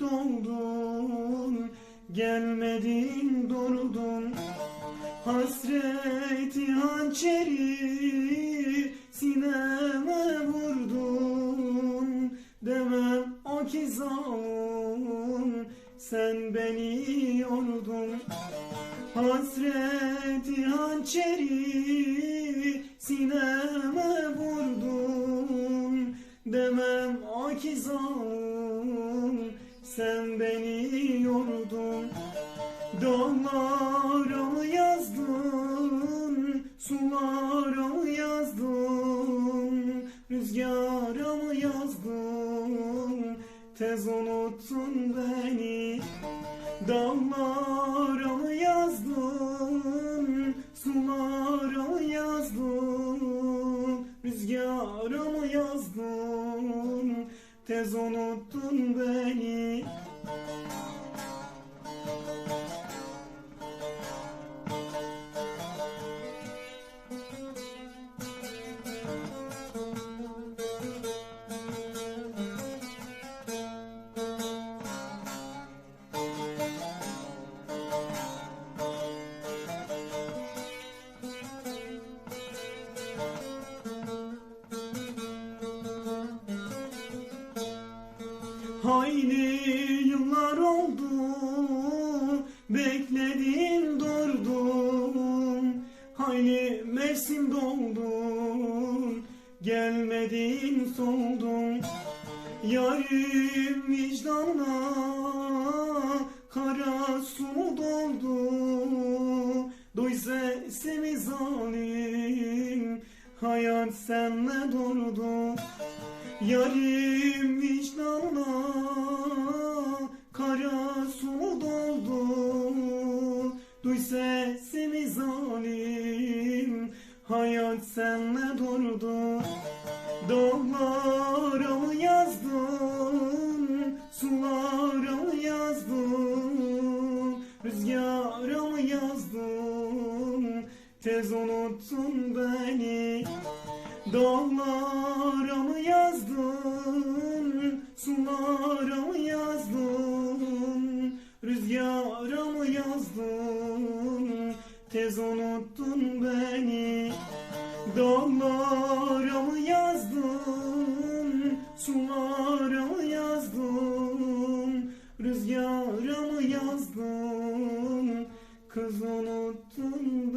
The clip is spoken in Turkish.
Doldun Gelmedin durdun Hasreti hançeri Sineme vurdun. Demem o ki zalim Sen beni yordun. Hasreti hançeri sineme vurdun. Demem o ki zalim sen beni yordun Dağlara yazdın, sulara yazdın Rüzgara mı yazdın, tez unuttun beni Dağlara mı yazdın, sulara mı yazdın, rüzgara yazdın, tez unuttun beni. Hayli yıllar oldu Bekledim durdum. Hayli mevsim doldun Gelmedin soldun Yarim vicdanına Kara su doldu. Duy sesimi zalim Hayat senle durdu Yarim vicdanına kara su doldu. Duy sesimi zalim hayat senle durdu. Dağlara mı yazdın sulara mı yazdın? Rüzgara mı yazdın? Tez unuttun beni Dağlara mı yazdın, sulara mı yazdın, rüzgara mı yazdın, tez unuttun beni. Dağlara mı yazdın, sulara mı yazdın, rüzgara mı yazdın, kız unuttun.